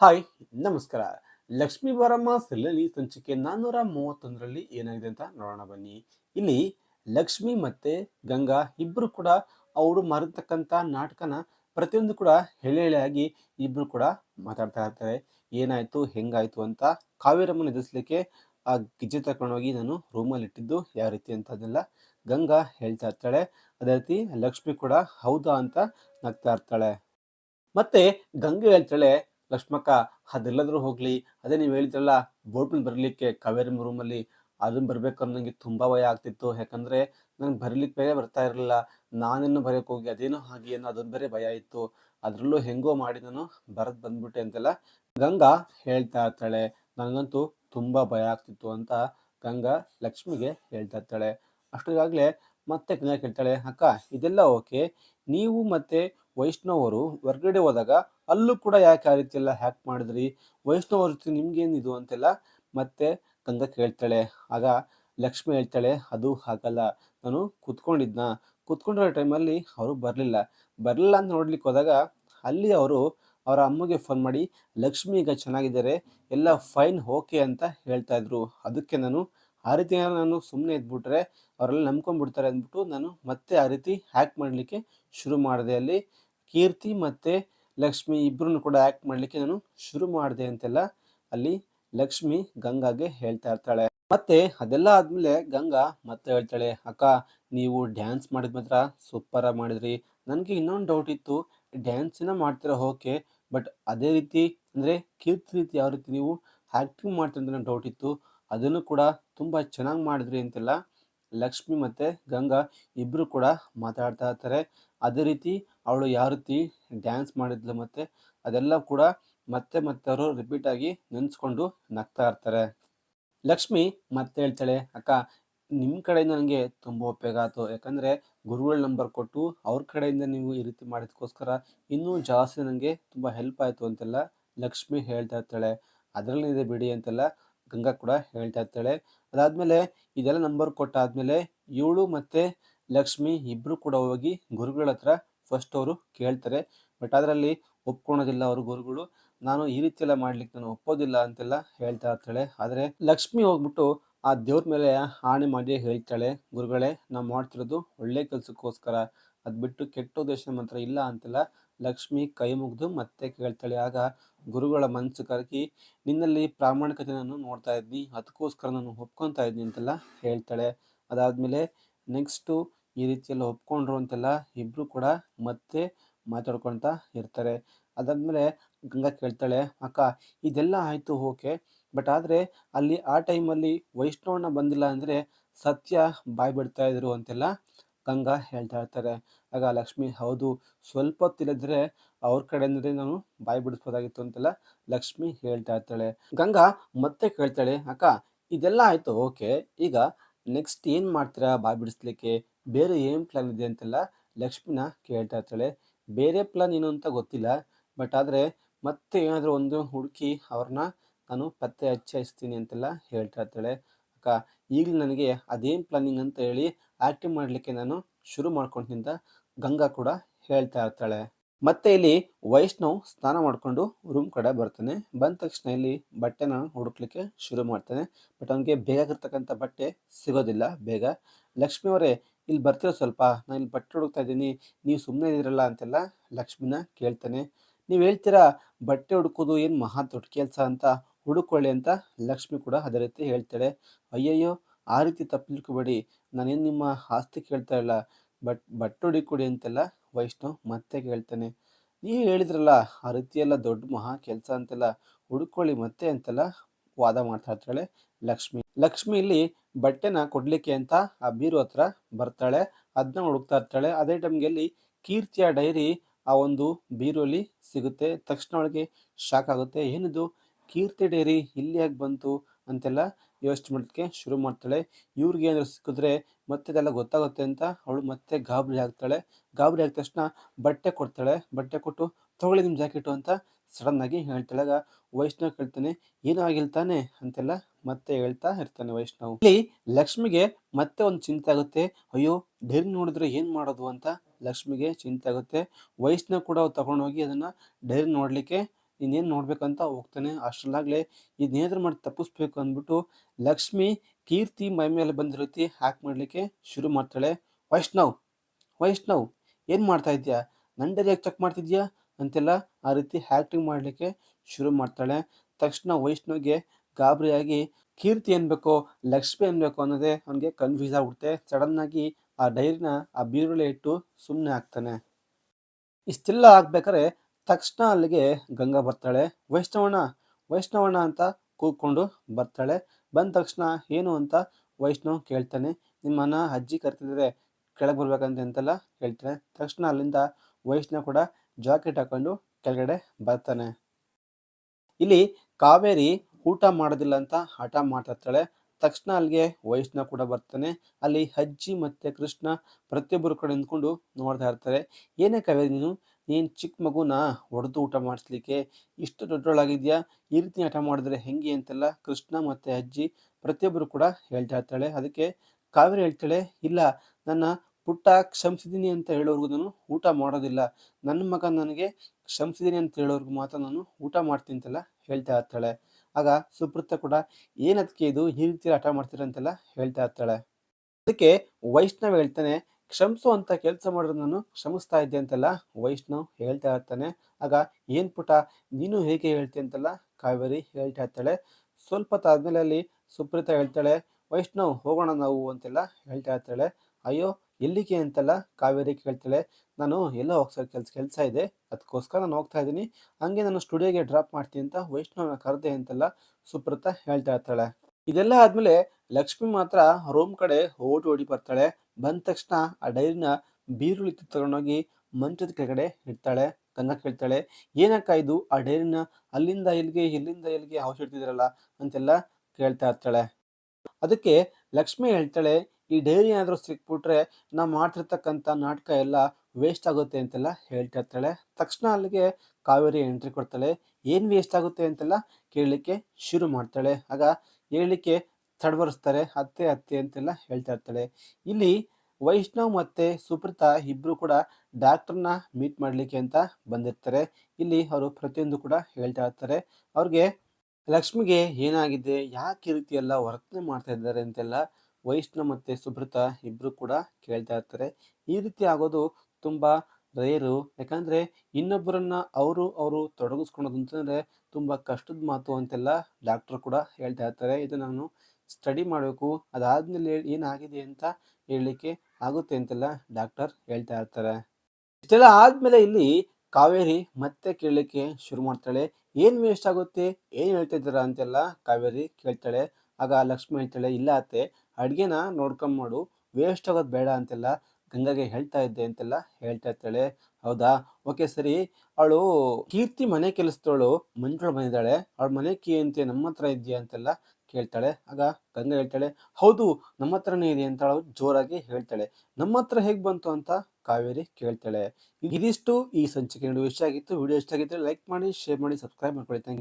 Hi, ನಮಸ್ಕಾರ. ಲಕ್ಷ್ಮೀ ಬಾರಮ್ಮ ಸೆಲ್ಲಲ್ಲಿ ಸಂಚಿಕೆ ನಾನ್ನೂರ ಮೂವತ್ತೊಂದರಲ್ಲಿ ಏನಾಗಿದೆ ಅಂತ ನೋಡೋಣ ಬನ್ನಿ. ಇಲ್ಲಿ ಲಕ್ಷ್ಮಿ ಮತ್ತೆ ಗಂಗಾ ಇಬ್ಬರು ಕೂಡ ಅವರು ಮರೆತಕ್ಕಂಥ ನಾಟಕನ ಪ್ರತಿಯೊಂದು ಕೂಡ ಹೇಳಿ ಹೇಳೆಯಾಗಿ ಇಬ್ಬರು ಕೂಡ ಮಾತಾಡ್ತಾ ಇರ್ತಾರೆ. ಏನಾಯ್ತು, ಹೆಂಗಾಯ್ತು ಅಂತ ಕಾವೇರಮ್ಮನ ಎದುರಿಸ್ಲಿಕ್ಕೆ ಆ ಗಿಜ್ಜೆ ತಗೊಂಡೋಗಿ ನಾನು ರೂಮಲ್ಲಿ ಇಟ್ಟಿದ್ದು ಯಾವ ರೀತಿ ಅಂತ ಗಂಗಾ ಹೇಳ್ತಾ ಇರ್ತಾಳೆ. ಅದೇ ರೀತಿ ಲಕ್ಷ್ಮಿ ಕೂಡ ಹೌದಾ ಅಂತ ನಗ್ತಾ ಇರ್ತಾಳೆ. ಮತ್ತೆ ಗಂಗೆ ಹೇಳ್ತಾಳೆ ಲಕ್ಷ್ಮಕ್ಕ, ಅದೆಲ್ಲದ್ರೂ ಹೋಗ್ಲಿ. ಅದೇ ನೀವು ಹೇಳಿದ್ರಲ್ಲ ಬೋಟ್ ಮೇಲೆ ಬರಲಿಕ್ಕೆ ಕಾವೇರಿ ರೂಮಲ್ಲಿ ಅದನ್ನ ಬರ್ಬೇಕು ನನಗೆ ತುಂಬಾ ಭಯ ಆಗ್ತಿತ್ತು. ಯಾಕಂದ್ರೆ ನಂಗೆ ಬರ್ಲಿಕ್ಕೆ ಬೇರೆ ಬರ್ತಾ ಇರಲಿಲ್ಲ. ನಾನಿನ್ನು ಬರೆಯಕ್ಕೆ ಹೋಗಿ ಅದೇನೋ ಹಾಗೆ ಏನೋ ಅದೊಂದು ಬೇರೆ ಭಯ ಇತ್ತು. ಅದ್ರಲ್ಲೂ ಹೆಂಗೋ ಮಾಡಿ ನಾನು ಬರದ್ ಬಂದ್ಬಿಟ್ಟೆ ಅಂತೆಲ್ಲ ಗಂಗಾ ಹೇಳ್ತಾ ಇರ್ತಾಳೆ. ನನಗಂತೂ ತುಂಬಾ ಭಯ ಆಗ್ತಿತ್ತು ಅಂತ ಗಂಗಾ ಲಕ್ಷ್ಮಿಗೆ ಹೇಳ್ತಾ ಇರ್ತಾಳೆ. ಅಷ್ಟೊಂದಾಗ್ಲೇ ಮತ್ತೆ ಗಂಗಾ ಕೇಳ್ತಾಳೆ, ಅಕ್ಕ, ಇದೆಲ್ಲ ಓಕೆ. ನೀವು ಮತ್ತೆ ವೈಷ್ಣವರು ಹೊರಗಡೆ ಹೋದಾಗ ಅಲ್ಲೂ ಕೂಡ ಯಾಕೆ ಆ ರೀತಿ ಎಲ್ಲ ಹ್ಯಾಕ್ ಮಾಡಿದ್ರಿ? ವೈಷ್ಣವ್ ಜೊತೆ ನಿಮ್ಗೇನಿದು ಅಂತೆಲ್ಲ ಮತ್ತೆ ಗಂಗಾ ಕೇಳ್ತಾಳೆ, ಆಗ ಲಕ್ಷ್ಮಿ ಹೇಳ್ತಾಳೆ, ಅದು ಹಾಗಲ್ಲ, ನಾನು ಕುತ್ಕೊಂಡಿದ್ನ? ಕುತ್ಕೊಂಡಿರೋ ಟೈಮಲ್ಲಿ ಅವರು ಬರಲಿಲ್ಲ. ಬರಲಿಲ್ಲ ಅಂತ ನೋಡ್ಲಿಕ್ಕೆ ಹೋದಾಗ ಅಲ್ಲಿ ಅವರು ಅವರ ಅಮ್ಮಗೆ ಫೋನ್ ಮಾಡಿ, ಲಕ್ಷ್ಮಿ ಈಗ ಚೆನ್ನಾಗಿದ್ದಾರೆ, ಎಲ್ಲ ಫೈನ್ ಓಕೆ ಅಂತ ಹೇಳ್ತಾ ಇದ್ರು. ಅದಕ್ಕೆ ನಾನು ಆ ರೀತಿ ನಾನು ಸುಮ್ಮನೆ ಇದ್ಬಿಟ್ರೆ ಅವರೆಲ್ಲ ನಂಬ್ಕೊಂಡ್ಬಿಡ್ತಾರೆ ಅಂದ್ಬಿಟ್ಟು ನಾನು ಮತ್ತೆ ಆ ರೀತಿ ಹ್ಯಾಕ್ ಮಾಡಲಿಕ್ಕೆ ಶುರು ಮಾಡಿದೆ ಅಲ್ಲಿ. ಕೀರ್ತಿ ಮತ್ತೆ ಲಕ್ಷ್ಮಿ ಇಬ್ಬರನ್ನು ಕೂಡ ಆ್ಯಕ್ಟ್ ಮಾಡಲಿಕ್ಕೆ ನಾನು ಶುರು ಮಾಡಿದೆ ಅಂತೆಲ್ಲ ಅಲ್ಲಿ ಲಕ್ಷ್ಮಿ ಗಂಗಾಗೆ ಹೇಳ್ತಾ ಇರ್ತಾಳೆ. ಮತ್ತೆ ಅದೆಲ್ಲ ಆದ್ಮೇಲೆ ಗಂಗಾ ಮತ್ತೆ ಹೇಳ್ತಾಳೆ, ಅಕ್ಕ, ನೀವು ಡ್ಯಾನ್ಸ್ ಮಾಡಿದ ಮಾತ್ರ ಸೂಪರ್ ಆಗಿ ಮಾಡಿದ್ರಿ. ನನಗೆ ಇನ್ನೊಂದು ಡೌಟ್ ಇತ್ತು. ಡ್ಯಾನ್ಸಿನ ಮಾಡ್ತಿರೋ ಓಕೆ ಬಟ್ ಅದೇ ರೀತಿ ಅಂದರೆ ಕೀರ್ತಿ ರೀತಿ ಯಾವ ರೀತಿ ನೀವು ಆ್ಯಕ್ಟಿಂಗ್ ಮಾಡ್ತೀರ ಅಂತ ಡೌಟ್ ಇತ್ತು. ಅದನ್ನು ಕೂಡ ತುಂಬ ಚೆನ್ನಾಗಿ ಮಾಡಿದ್ರಿ ಅಂತೆಲ್ಲ ಲಕ್ಷ್ಮಿ ಮತ್ತು ಗಂಗಾ ಇಬ್ಬರು ಕೂಡ ಮಾತಾಡ್ತಾ ಇರ್ತಾರೆ. ಅದೇ ರೀತಿ ಅವಳು ಯಾವ ರೀತಿ ಡ್ಯಾನ್ಸ್ ಮಾಡಿದ್ಲು ಮತ್ತು ಅದೆಲ್ಲ ಕೂಡ ಮತ್ತೆ ಮತ್ತೆ ಅವರು ರಿಪೀಟ್ ಆಗಿ ನೆನೆಸ್ಕೊಂಡು ನಗ್ತಾ ಇರ್ತಾರೆ. ಲಕ್ಷ್ಮಿ ಮತ್ತೆ ಹೇಳ್ತಾಳೆ, ಅಕ್ಕ ನಿಮ್ಮ ಕಡೆಯಿಂದ ನನಗೆ ತುಂಬ ಉಪಯೋಗ ಆಯ್ತು. ಯಾಕಂದರೆ ಗುರುಗಳ ನಂಬರ್ ಕೊಟ್ಟು ಅವ್ರ ಕಡೆಯಿಂದ ನೀವು ಈ ರೀತಿ ಮಾಡಿದಕ್ಕೋಸ್ಕರ ಇನ್ನೂ ಜಾಸ್ತಿ ನನಗೆ ತುಂಬ ಹೆಲ್ಪ್ ಆಯಿತು ಅಂತೆಲ್ಲ ಲಕ್ಷ್ಮಿ ಹೇಳ್ತಾ ಇರ್ತಾಳೆ. ಅದರಲ್ಲಿದೆ ಬಿಡಿ ಅಂತೆಲ್ಲ ಗಂಗಾ ಕೂಡ ಹೇಳ್ತಾ ಇರ್ತಾಳೆ. ಅದಾದಮೇಲೆ ಇದೆಲ್ಲ ನಂಬರ್ ಕೊಟ್ಟಾದ್ಮೇಲೆ ಇವಳು ಮತ್ತು ಲಕ್ಷ್ಮಿ ಇಬ್ಬರು ಕೂಡ ಹೋಗಿ ಗುರುಗಳ ಹತ್ರ ಫಸ್ಟ್ ಅವರು ಕೇಳ್ತಾರೆ. ಬಟ್ ಅದರಲ್ಲಿ ಒಪ್ಕೊಳೋದಿಲ್ಲ ಅವರು ಗುರುಗಳು. ನಾನು ಈ ರೀತಿ ಎಲ್ಲ ಮಾಡ್ಲಿಕ್ಕೆ ನಾನು ಒಪ್ಪೋದಿಲ್ಲ ಅಂತೆಲ್ಲ ಹೇಳ್ತಾ ಇರ್ತಾಳೆ. ಆದರೆ ಲಕ್ಷ್ಮಿ ಹೋಗ್ಬಿಟ್ಟು ಆ ದೇವ್ರ ಮೇಲೆ ಆಣೆ ಮಾಡಿ ಹೇಳ್ತಾಳೆ. ಗುರುಗಳೇ, ನಾವು ಮಾಡ್ತಿರೋದು ಒಳ್ಳೆ ಕೆಲಸಕ್ಕೋಸ್ಕರ. ಅದು ಬಿಟ್ಟು ಕೆಟ್ಟ ಉದ್ದೇಶ ಮಾತ್ರ ಇಲ್ಲ ಅಂತಿಲ್ಲ. ಲಕ್ಷ್ಮಿ ಕೈ ಮುಗಿದು ಮತ್ತೆ ಕೇಳ್ತಾಳೆ, ಆಗ ಗುರುಗಳ ಮನಸ್ಸು ಕರಗಿ, ನಿನ್ನಲ್ಲಿ ಪ್ರಾಮಾಣಿಕತೆ ನಾನು ನೋಡ್ತಾ ಇದ್ನಿ ಅದಕ್ಕೋಸ್ಕರ ನಾನು ಒಪ್ಕೊತಾ ಇದ್ನಿ ಅಂತೆಲ್ಲ ಹೇಳ್ತಾಳೆ. ಅದಾದಮೇಲೆ ನೆಕ್ಸ್ಟು ಈ ರೀತಿಯೆಲ್ಲ ಒಪ್ಕೊಂಡ್ರು ಅಂತೆಲ್ಲ ಇಬ್ಬರು ಕೂಡ ಮತ್ತೆ ಮಾತಾಡ್ಕೊಳ್ತಾ ಇರ್ತಾರೆ. ಅದಾದಮೇಲೆ ಗಂಗಾ ಕೇಳ್ತಾಳೆ, ಅಕ್ಕ, ಇದೆಲ್ಲ ಆಯಿತು ಓಕೆ, ಬಟ್ ಆದರೆ ಅಲ್ಲಿ ಆ ಟೈಮಲ್ಲಿ ವೈಷ್ಣವನ ಬಂದಿಲ್ಲ ಅಂದರೆ ಸತ್ಯ ಬಾಯ್ ಬಿಡ್ತಾ ಇದ್ರು ಅಂತೆಲ್ಲ ಗಂಗಾ ಹೇಳ್ತಾ ಇರ್ತಾರೆ. ಆಗ ಲಕ್ಷ್ಮಿ, ಹೌದು, ಸ್ವಲ್ಪ ಹೊತ್ತಿಲ್ಲದ್ರೆ ಅವ್ರ ಕಡೆಯಿಂದಲೇ ನಾನು ಬಾಯಿ ಬಿಡಿಸ್ಬೋದಾಗಿತ್ತು ಅಂತೆಲ್ಲ ಲಕ್ಷ್ಮಿ ಹೇಳ್ತಾ ಇರ್ತಾಳೆ. ಗಂಗಾ ಮತ್ತೆ ಕೇಳ್ತಾಳೆ, ಅಕ್ಕ, ಇದೆಲ್ಲ ಆಯಿತು, ಓಕೆ, ಈಗ ನೆಕ್ಸ್ಟ್ ಏನು ಮಾಡ್ತೀರಾ ಬಾಯಿ ಬಿಡಿಸ್ಲಿಕ್ಕೆ? ಬೇರೆ ಏನು ಪ್ಲಾನ್ ಇದೆ? ಅಂತೆಲ್ಲ ಲಕ್ಷ್ಮಿನ ಕೇಳ್ತಾ ಇರ್ತಾಳೆ. ಬೇರೆ ಪ್ಲಾನ್ ಏನು ಅಂತ ಗೊತ್ತಿಲ್ಲ ಬಟ್ ಆದರೆ ಮತ್ತೆ ಏನಾದರೂ ಒಂದು ಹುಡುಕಿ ಅವ್ರನ್ನ ನಾನು ಪತ್ತೆ ಹಚ್ಚಿಸ್ತೀನಿ ಅಂತೆಲ್ಲ ಹೇಳ್ತಾ ಇರ್ತಾಳೆ. ಅಕ್ಕ, ಈಗಲೂ ನನಗೆ ಅದೇನು ಪ್ಲಾನಿಂಗ್ ಅಂತ ಹೇಳಿ ಆ್ಯಕ್ಟಿಂಗ್ ಮಾಡಲಿಕ್ಕೆ ನಾನು ಶುರು ಮಾಡ್ಕೊಂಡಿದ್ದ ಗಂಗಾ ಕೂಡ ಹೇಳ್ತಾ ಇರ್ತಾಳೆ. ಮತ್ತೆ ಇಲ್ಲಿ ವೈಷ್ಣವ್ ಸ್ನಾನ ಮಾಡಿಕೊಂಡು ರೂಮ್ ಕಡೆ ಬರ್ತಾನೆ. ಬಂದ ತಕ್ಷಣ ಇಲ್ಲಿ ಬಟ್ಟೆನ ಹುಡುಕ್ಲಿಕ್ಕೆ ಶುರು ಮಾಡ್ತಾನೆ. ಬಟ್ ಅವನಿಗೆ ಬೇಕಾಗಿರ್ತಕ್ಕಂಥ ಬಟ್ಟೆ ಸಿಗೋದಿಲ್ಲ ಬೇಗ. ಲಕ್ಷ್ಮಿ ಅವರೇ, ಇಲ್ಲಿ ಬರ್ತಿರೋ ಸ್ವಲ್ಪ? ನಾನು ಇಲ್ಲಿ ಬಟ್ಟೆ ಹುಡುಕ್ತಾ ಇದ್ದೀನಿ. ನೀವು ಸುಮ್ಮನೆ ಇದ್ದೀರಲ್ಲ ಅಂತೆಲ್ಲ ಲಕ್ಷ್ಮಿನ ಕೇಳ್ತಾನೆ. ನೀವು ಹೇಳ್ತೀರಾ, ಬಟ್ಟೆ ಹುಡುಕೋದು ಏನು ಮಹಾ ದೊಡ್ಡ ಕೆಲಸ ಅಂತ? ಹುಡುಕೊಳ್ಳಿ ಅಂತ ಲಕ್ಷ್ಮಿ ಕೂಡ ಅದೇ ರೀತಿ ಹೇಳ್ತಾಳೆ. ಅಯ್ಯಯ್ಯೋ ಆ ರೀತಿ ತಪ್ಪಿಸ್ಕೊಬೇಡಿ ನಾನೇನು ನಿಮ್ಮ ಆಸ್ತಿ ಕೇಳ್ತಾ ಇಲ್ಲ. ಬಟ್ ಬಟ್ಟೆ ಕೊಡಿ ಅಂತೆಲ್ಲ ವೈಷ್ಣವ್ ಮತ್ತೆ ಕೇಳ್ತಾನೆ. ನೀವು ಹೇಳಿದ್ರಲ್ಲ, ಆ ರೀತಿಯೆಲ್ಲ ದೊಡ್ಡ ಮಹಾ ಕೆಲಸ ಅಂತೆಲ್ಲ, ಹುಡುಕೊಳ್ಳಿ ಮತ್ತೆ ಅಂತೆಲ್ಲ ವಾದ ಮಾಡ್ತಾ ಇರ್ತಾಳೆ ಲಕ್ಷ್ಮಿ. ಲಕ್ಷ್ಮಿ ಇಲ್ಲಿ ಬಟ್ಟೆನ ಕೊಡ್ಲಿಕ್ಕೆ ಅಂತ ಆ ಬೀರು ಹತ್ರ ಬರ್ತಾಳೆ. ಅದನ್ನ ಹುಡುಕ್ತಾ ಇರ್ತಾಳೆ. ಅದೇ ಟೈಮ್ಗೆ ಅಲ್ಲಿ ಕೀರ್ತಿಯ ಡೈರಿ ಆ ಒಂದು ಬೀರುವಲ್ಲಿ ಸಿಗುತ್ತೆ. ತಕ್ಷಣ ಅವಳಿಗೆ ಶಾಕ್ ಆಗುತ್ತೆ. ಏನಿದು? ಕೀರ್ತಿ ಡೈರಿ ಇಲ್ಲಿ ಯಾಕೆ ಬಂತು? ಅಂತೆಲ್ಲ ಯೋಚನೆ ಮಾಡೋದಕ್ಕೆ ಶುರು ಮಾಡ್ತಾಳೆ. ಇವ್ರಿಗೆ ಏನಾದ್ರು ಸಿಕ್ಕಿದ್ರೆ ಮತ್ತೆ ಇದೆಲ್ಲ ಗೊತ್ತಾಗುತ್ತೆ ಅಂತ ಅವಳು ಮತ್ತೆ ಗಾಬರಿ ಆಗ್ತಾಳೆ. ಗಾಬರಿ ಆದ ತಕ್ಷಣ ಬಟ್ಟೆ ಕೊಡ್ತಾಳೆ. ಬಟ್ಟೆ ಕೊಟ್ಟು ತಗೊಳ್ಳಿ ನಿಮ್ಮ ಜಾಕೆಟು ಅಂತ ಸಡನ್ ಆಗಿ ಹೇಳ್ತಾಳೆ. ಆಗ ವೈಷ್ಣವ್ ಕೇಳ್ತಾನೆ, ಏನೂ ಆಗಿಲ್ಲ ತಾನೆ? ಅಂತೆಲ್ಲ ಮತ್ತೆ ಹೇಳ್ತಾ ಇರ್ತಾನೆ ವೈಷ್ಣವ್. ಇಲ್ಲಿ ಲಕ್ಷ್ಮಿಗೆ ಮತ್ತೆ ಒಂದು ಚಿಂತೆ ಆಗುತ್ತೆ. ಅಯ್ಯೋ ಡೈರಿ ನೋಡಿದ್ರೆ ಏನು ಮಾಡೋದು ಅಂತ ಲಕ್ಷ್ಮಿಗೆ ಚಿಂತೆ ಆಗುತ್ತೆ. ವೈಷ್ಣವ್ ಕೂಡ ತಗೊಂಡೋಗಿ ಅದನ್ನ ಡೈರಿ ನೋಡ್ಲಿಕ್ಕೆ ಇನ್ನೇನು ನೋಡ್ಬೇಕಂತ ಹೋಗ್ತಾನೆ. ಅಷ್ಟರಲ್ಲಾಗಲೇ ಇದನ್ನೇನಾದ್ರೂ ಮಾಡಿ ತಪ್ಪಿಸ್ಬೇಕು ಅಂದ್ಬಿಟ್ಟು ಲಕ್ಷ್ಮಿ ಕೀರ್ತಿ ಮೈ ಮೇಲೆ ಬಂದ ರೀತಿ ಹ್ಯಾಕ್ ಮಾಡಲಿಕ್ಕೆ ಶುರು ಮಾಡ್ತಾಳೆ. ವೈಷ್ಣವ್ ವೈಷ್ಣವ್ ಏನು ಮಾಡ್ತಾ ಇದೆಯಾ? ನನ್ನ ಡೈರಿ ಯಾಕೆ ಚೆಕ್ ಮಾಡ್ತಿದ್ಯಾ? ಅಂತೆಲ್ಲ ಆ ರೀತಿ ಹ್ಯಾಕ್ಟಿಂಗ್ ಮಾಡಲಿಕ್ಕೆ ಶುರು ಮಾಡ್ತಾಳೆ. ತಕ್ಷಣ ವೈಷ್ಣವ್ಗೆ ಗಾಬರಿಯಾಗಿ ಕೀರ್ತಿ ಅನ್ಬೇಕು ಲಕ್ಷ್ಮಿ ಅನ್ಬೇಕು ಅನ್ನೋದೇ ಅವನಿಗೆ ಕನ್ಫ್ಯೂಸ್ ಆಗ್ಬಿಡುತ್ತೆ. ಸಡನ್ನಾಗಿ ಆ ಡೈರಿನ ಆ ಬೀರುಳೆ ಇಟ್ಟು ಸುಮ್ಮನೆ ಆಗ್ತಾನೆ ಇಷ್ಟೆಲ್ಲ ಆಗ್ಬೇಕಾದ್ರೆ ತಕ್ಷಣ ಅಲ್ಲಿಗೆ ಗಂಗಾ ಬರ್ತಾಳೆ. ವೈಷ್ಣವಣ್ಣ ವೈಷ್ಣವಣ್ಣ ಅಂತ ಕೂಗ್ಕೊಂಡು ಬರ್ತಾಳೆ. ಬಂದ ತಕ್ಷಣ ಏನು ಅಂತ ವೈಷ್ಣವ್ ಕೇಳ್ತಾನೆ. ನಿಮ್ಮನ್ನ ಅಜ್ಜಿ ಕರ್ತಿದ್ರೆ ಕೆಳಗೆ ಬರ್ಬೇಕಂತ ಅಂತೆಲ್ಲ ಹೇಳ್ತಾನೆ. ತಕ್ಷಣ ಅಲ್ಲಿಂದ ವೈಷ್ಣವ್ ಕೂಡ ಜಾಕೆಟ್ ಹಾಕೊಂಡು ಕೆಳಗಡೆ ಬರ್ತಾನೆ. ಇಲ್ಲಿ ಕಾವೇರಿ ಊಟ ಮಾಡೋದಿಲ್ಲ ಅಂತ ಹಠ ಮಾಡ್ತಿರ್ತಾಳೆ ತಕ್ಷಣ ಅಲ್ಲಿಗೆ ವೈಷ್ಣವ್ ಕೂಡ ಬರ್ತಾನೆ. ಅಲ್ಲಿ ಅಜ್ಜಿ ಮತ್ತೆ ಕೃಷ್ಣ ಪ್ರತಿಯೊಬ್ಬರು ಕಡೆ ನಿಂತ್ಕೊಂಡು ನೋಡ್ತಾ ಇರ್ತಾರೆ. ಏನೇ ಕಾವೇರಿ ನೀನು ನೀನು ಚಿಕ್ಕ ಮಗುನ ಹೊಡೆದು ಊಟ ಮಾಡಿಸ್ಲಿಕ್ಕೆ ಇಷ್ಟು ದೊಡ್ಡವಳಾಗಿದ್ಯಾ ಈ ರೀತಿ ಆಟ ಮಾಡಿದ್ರೆ ಹೆಂಗೆ ಅಂತೆಲ್ಲ ಕೃಷ್ಣ ಮತ್ತೆ ಅಜ್ಜಿ ಪ್ರತಿಯೊಬ್ಬರು ಕೂಡ ಹೇಳ್ತಾ ಇರ್ತಾಳೆ ಅದಕ್ಕೆ ಕಾವೇರಿ ಹೇಳ್ತಾಳೆ, ಇಲ್ಲ, ನನ್ನ ಪುಟ್ಟ ಕ್ಷಮಿಸಿದ್ದೀನಿ ಅಂತ ಹೇಳೋರ್ಗು ನಾನು ಊಟ ಮಾಡೋದಿಲ್ಲ. ನನ್ನ ಮಗ ನನಗೆ ಕ್ಷಮಿಸಿದ್ದೀನಿ ಅಂತ ಹೇಳೋರ್ಗು ಮಾತ್ರ ನಾನು ಊಟ ಮಾಡ್ತೀನಿ ಅಂತೆಲ್ಲ ಹೇಳ್ತಾ ಇರ್ತಾಳೆ ಆಗ ಸುಪ್ರತ ಕೂಡ ಏನದಕ್ಕೆ ಇದು ಈ ರೀತಿ ಆಟ ಮಾಡ್ತೀರ ಅಂತೆಲ್ಲ ಹೇಳ್ತಾ ಇರ್ತಾಳೆ ಅದಕ್ಕೆ ವೈಷ್ಣವ್ ಹೇಳ್ತಾನೆ ಕ್ಷಮಿಸು ಅಂತ ಕೆಲಸ ಮಾಡಿದ್ರೆ ನಾನು ಕ್ಷಮಿಸ್ತಾ ಇದ್ದೆ ಅಂತೆಲ್ಲ? ವೈಷ್ಣವ್ ಹೇಳ್ತಾ ಇರ್ತಾನೆ. ಆಗ ಏನ್ ಪುಟ? ನೀನು ಹೇಗೆ ಹೇಳ್ತೀಯ ಅಂತೆಲ್ಲ? ಕಾವೇರಿ ಹೇಳ್ತಾ ಇರ್ತಾಳೆ. ಸ್ವಲ್ಪ ತಾದ್ಮೇಲೆ ಅಲ್ಲಿ ಸುಪ್ರೀತಾ ಹೇಳ್ತಾಳೆ, ವೈಷ್ಣವ್ ಹೋಗೋಣ ನಾವು ಅಂತೆಲ್ಲ ಹೇಳ್ತಾ ಇರ್ತಾಳೆ. ಅಯ್ಯೋ, ಎಲ್ಲಿಗೆ ಅಂತೆಲ್ಲ? ಕಾವೇರಿ ಕೇಳ್ತಾಳೆ, ನಾನು ಎಲ್ಲೋ ಹೋಗ್ಸೋ ಕೆಲ್ಸ, ಕೆಲಸ ಇದೆ. ಅದಕ್ಕೋಸ್ಕರ ನಾನು ಹೋಗ್ತಾ ಇದ್ದೀನಿ. ಹಂಗೆ ನಾನು ಸ್ಟುಡಿಯೋಗೆ ಡ್ರಾಪ್ ಮಾಡ್ತೀನಿ ಅಂತ ವೈಷ್ಣವನ ಕರೆದೆ ಅಂತೆಲ್ಲ ಸುಪ್ರತಾ ಹೇಳ್ತಾ ಇರ್ತಾಳೆ. ಇದೆಲ್ಲ ಆದ್ಮೇಲೆ ಲಕ್ಷ್ಮಿ ಮಾತ್ರ ರೂಮ್ ಕಡೆ ಓಡಿ ಓಡಿ ಬರ್ತಾಳೆ. ಬಂದ ತಕ್ಷಣ ಆ ಡೈರಿನ ಬೀರುಳಿ ತಗೊಂಡೋಗಿ ಮಂಚದ ಕೆಳಗಡೆ ಇಡ್ತಾಳೆ, ಗಂಗಾ ಕೇಳ್ತಾಳೆ, ಏನಕ್ಕ ಇದು? ಆ ಡೈರಿನ ಅಲ್ಲಿಂದ ಇಲ್ಲಿಗೆ, ಇಲ್ಲಿಂದ ಇಲ್ಲಿಗೆ ಔಷಧ ಇಡ್ತಿದ್ರಲ್ಲ? ಅಂತೆಲ್ಲ ಕೇಳ್ತಾ ಇರ್ತಾಳೆ. ಅದಕ್ಕೆ ಲಕ್ಷ್ಮಿ ಹೇಳ್ತಾಳೆ, ಈ ಡೈರಿ ಏನಾದರೂ ಸಿಕ್ಬಿಟ್ರೆ ನಾವು ಮಾಡ್ತಿರ್ತಕ್ಕಂಥ ನಾಟಕ ಎಲ್ಲ ವೇಸ್ಟ್ ಆಗುತ್ತೆ ಅಂತೆಲ್ಲ ಹೇಳ್ತಾ ಇರ್ತಾಳೆ. ತಕ್ಷಣ ಅಲ್ಲಿಗೆ ಕಾವೇರಿ ಎಂಟ್ರಿ ಕೊಡ್ತಾಳೆ. ಏನು ವೇಸ್ಟ್ ಆಗುತ್ತೆ? ಅಂತೆಲ್ಲ ಕೇಳಲಿಕ್ಕೆ ಶುರು ಮಾಡ್ತಾಳೆ. ಆಗ ಹೇಳಲಿಕ್ಕೆ ತಡವರಿಸ್ತಾರೆ ಅತ್ತೆ ಅತ್ತೆ ಅಂತೆಲ್ಲ ಹೇಳ್ತಾ ಇರ್ತಾಳೆ. ಇಲ್ಲಿ ವೈಷ್ಣವ್ ಮತ್ತೆ ಸುಪ್ರತಾ ಇಬ್ರು ಕೂಡ ಡಾಕ್ಟರ್ನ ಮೀಟ್ ಮಾಡಲಿಕ್ಕೆ ಅಂತ ಬಂದಿರ್ತಾರೆ. ಇಲ್ಲಿ ಅವರು ಪ್ರತಿಯೊಂದು ಕೂಡ ಹೇಳ್ತಾ ಇರ್ತಾರೆ. ಅವ್ರಿಗೆ ಲಕ್ಷ್ಮಿಗೆ ಏನಾಗಿದೆ? ಯಾಕೆ ಈ ರೀತಿ ಎಲ್ಲ ವರ್ತನೆ ಮಾಡ್ತಾ ಇದ್ದಾರೆ ಅಂತೆಲ್ಲ ವೈಷ್ಣವ್ ಮತ್ತೆ ಸುಬ್ರತಾ ಇಬ್ರು ಕೂಡ ಕೇಳ್ತಾ ಇರ್ತಾರೆ. ಈ ರೀತಿ ಆಗೋದು ತುಂಬಾ ರೇರು. ಯಾಕಂದ್ರೆ ಇನ್ನೊಬ್ಬರನ್ನ ಅವರು ಅವರು ತೊಡಗಿಸ್ಕೊಳೋದು ಅಂತಂದ್ರೆ ತುಂಬಾ ಕಷ್ಟದ ಮಾತು ಅಂತೆಲ್ಲ ಡಾಕ್ಟರ್ ಕೂಡ ಹೇಳ್ತಾ ಇರ್ತಾರೆ. ಇದು ನಾನು ಸ್ಟಡಿ ಮಾಡಬೇಕು. ಅದಾದ್ಮೇಲೆ ಏನಾಗಿದೆ ಅಂತ ಹೇಳಲಿಕ್ಕೆ ಆಗುತ್ತೆ ಅಂತೆಲ್ಲ ಡಾಕ್ಟರ್ ಹೇಳ್ತಾ ಇರ್ತಾರೆ. ಇಷ್ಟೆಲ್ಲ ಆದ್ಮೇಲೆ ಇಲ್ಲಿ ಕಾವೇರಿ ಮತ್ತೆ ಕೇಳಲಿಕ್ಕೆ ಶುರು ಮಾಡ್ತಾಳೆ. ಏನ್ ವೇಸ್ಟ್ ಆಗುತ್ತೆ? ಏನ್ ಹೇಳ್ತಾ ಇದ್ದೀರಾ ಅಂತೆಲ್ಲ ಕಾವೇರಿ ಕೇಳ್ತಾಳೆ. ಆಗ ಲಕ್ಷ್ಮಿ ಹೇಳ್ತಾಳೆ, ಇಲ್ಲ ಅತ್ತೆ, ಅಡ್ಗೆನ ನೋಡ್ಕೊಂಡ್ ಮಾಡು. ವೇಸ್ಟ್ ಆಗೋದು ಬೇಡ ಅಂತೆಲ್ಲ ಗಂಗಾಗೆ ಹೇಳ್ತಾ ಇದ್ದೆ ಅಂತೆಲ್ಲ ಹೇಳ್ತಾ ಇರ್ತಾಳೆ. ಹೌದಾ? ಓಕೆ ಸರಿ. ಅವಳು ಕೀರ್ತಿ ಮನೆ ಕೆಲಸದವಳು, ಮಂಜುಳ ಬಂದಿದ್ದಾಳೆ. ಅವಳ ಮನೆ ಕೀ ಅಂತೆ, ನಮ್ಮ ಹತ್ರ ಇದೆಯಾ? ಅಂತೆಲ್ಲ ಕೇಳ್ತಾಳೆ. ಆಗ ಗಂಗಾ ಹೇಳ್ತಾಳೆ, ಹೌದು ನಮ್ಮ ಹತ್ರನೇ ಇದೆ ಅಂತ ಅವಳು ಜೋರಾಗಿ ಹೇಳ್ತಾಳೆ. ನಮ್ಮ ಹತ್ರ ಹೇಗೆ ಬಂತು ಅಂತ? ಕಾವೇರಿ ಕೇಳ್ತಾಳೆ. ಇದಿಷ್ಟು ಈ ಸಂಚಿಕೆ ವಿಷಯ ಆಗಿತ್ತು. ವಿಡಿಯೋ ಇಷ್ಟ ಆಗಿದ್ರೆ ಲೈಕ್ ಮಾಡಿ, ಶೇರ್ ಮಾಡಿ, ಸಬ್ಸ್ಕ್ರೈಬ್ ಮಾಡ್ಕೊಳ್ಳಿ. ಥ್ಯಾಂಕ್